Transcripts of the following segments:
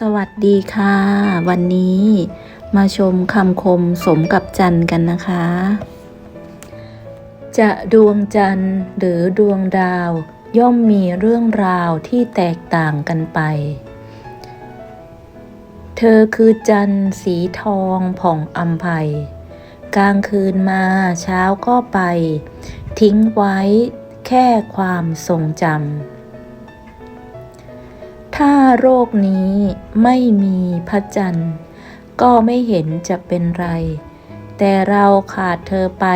สวัสดีค่ะ วันนี้มาชมคำคมสมกับจันทร์กันนะคะ จะดวงจันทร์หรือดวงดาว ย่อมมีเรื่องราวที่แตกต่างกันไป เธอคือจันทร์สีทองผ่องอำไพกลางคืนมาเช้าก็ไป ทิ้งไว้แค่ความทรงจำ ถ้าโรคนี้ไม่มีพระจันทร์ ก็ไม่เห็นจะเป็นไร แต่เราขาดเธอไป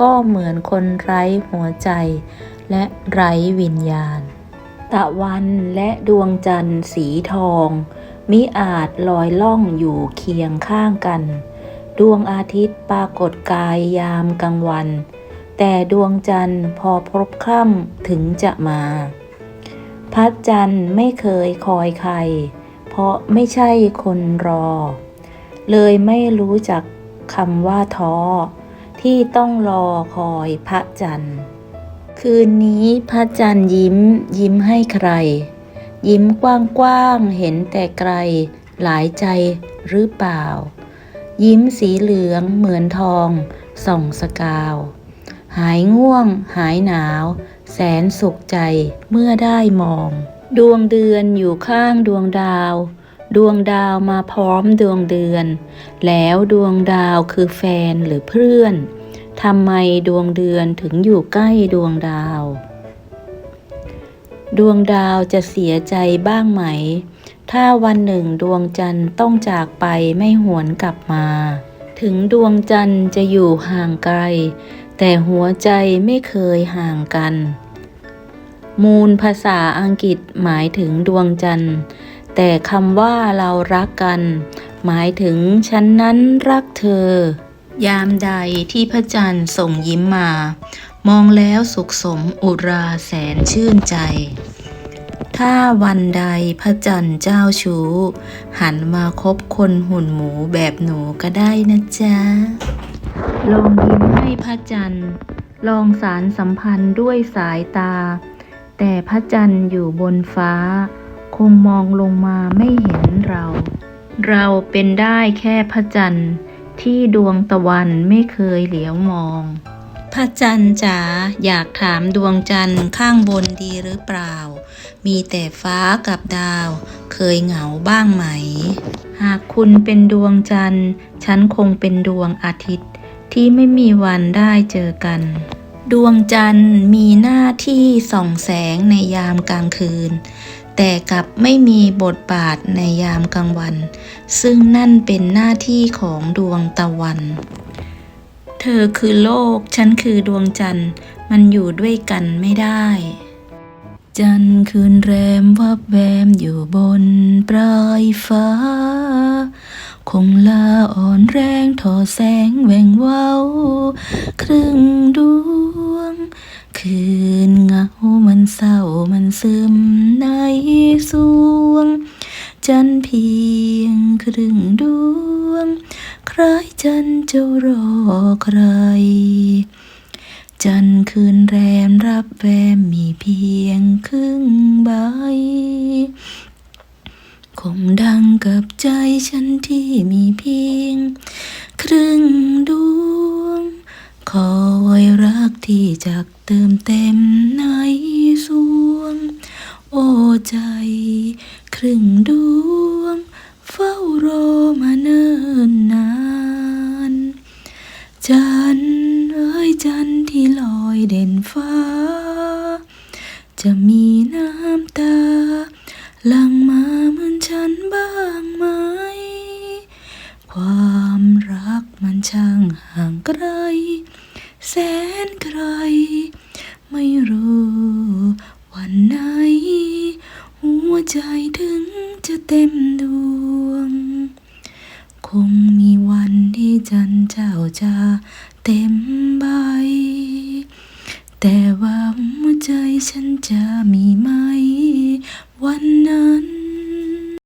ก็เหมือนคนไร้หัวใจ และไร้วิญญาณ ตะวันและดวงจันทร์สีทอง มิอาจลอยล่องอยู่เคียงข้างกัน ดวงอาทิตย์ปรากฏกายยามกลางวัน แต่ดวงจันทร์พอพบค่ำถึงจะมา พระจันทร์ไม่เคยคอยใคร เพราะไม่ใช่คนรอ เลยไม่รู้จักคำว่าท้อ ที่ต้องรอคอยพระจันทร์คืนนี้พระจันทร์ยิ้ม ยิ้มให้ใคร ยิ้มกว้างๆเห็นแต่ไกล หลายใจหรือเปล่า ยิ้มสีเหลืองเหมือนทองส่องสกาว หายง่วง หายหนาว แสนสุขใจเมื่อได้มอง ดวงเดือนอยู่ข้างดวงดาว ดวงดาวมาพร้อมดวงเดือน แล้วดวงดาวคือแฟนหรือเพื่อนทำไมดวงเดือนถึงอยู่ใกล้ดวงดาว ดวงดาวจะเสียใจบ้างไหม ถ้าวันหนึ่งดวงจันทร์ต้องจากไปไม่หวนกลับมา ถึงดวงจันทร์จะอยู่ห่างไกล แต่หัวใจไม่เคยห่างกัน มูลภาษาอังกฤษหมายถึงดวงจันทร์ แต่คำว่าเรารักกัน หมายถึงฉันนั้นรักเธอ ยามใดที่พระจันทร์ส่งยิ้มมา มองแล้วสุขสมอุราแสนชื่นใจ ถ้าวันใดพระจันทร์เจ้าชู้ หันมาคบคนหุ่นหมูแบบหนูก็ได้นะจ๊ะ ลองยิ้มให้พระจันทร์ ลองสารสัมพันธ์ด้วยสายตา แต่พระจันทร์อยู่บนฟ้า คงมองลงมาไม่เห็นเรา เราเป็นได้แค่พระจันทร์ที่ดวงตะวันไม่เคยเหลียวมอง พระจันทร์จ๋าอยากถามดวงจันทร์ข้างบนดีหรือเปล่า มีแต่ฟ้ากับดาว เคยเหงาบ้างไหม หากคุณเป็นดวงจันทร์ ฉันคงเป็นดวงอาทิตย์ ที่ไม่มีวันได้เจอกัน ดวงจันทร์มีหน้าที่ส่องแสงในยามกลางคืน แต่กลับไม่มีบทบาทในยามกลางวัน ซึ่งนั่นเป็นหน้าที่ของดวงตะวัน เธอคือโลก ฉันคือดวงจันทร์ มันอยู่ด้วยกันไม่ได้จันทร์คืนแรมวับแวมอยู่บนปลายฟ้า งลาอ่อนแรงทอแสงแหวงเว้า ครึ่งดวง คืนเงามันเศร้ามันซึมในสวง จันเพียงครึ่งดวง ใครจันจะรอใคร จันคืนแรมรับแวมมีเพียงครึ่งใบ คงดังกับใจฉันที่มีเพียง ครึ่งดวง คอยรักที่จะเติมเต็มในสวง โอ้ใจ ครึ่งดวง เฝ้ารอมาเนิ่นนาน จันเอ้ยจันที่ลอยเด่นฟ้า จะมีน้ำตาลังมา นฉันบ้างไหม ความรักมันช่างห่างไกล แสนไกล ไม่รู้วันไหน หัวใจถึงจะเต็มดวง คงมีวันที่จันทร์เจ้าจะเต็มใบ แต่ว่าหัวใจฉันจะมีไหม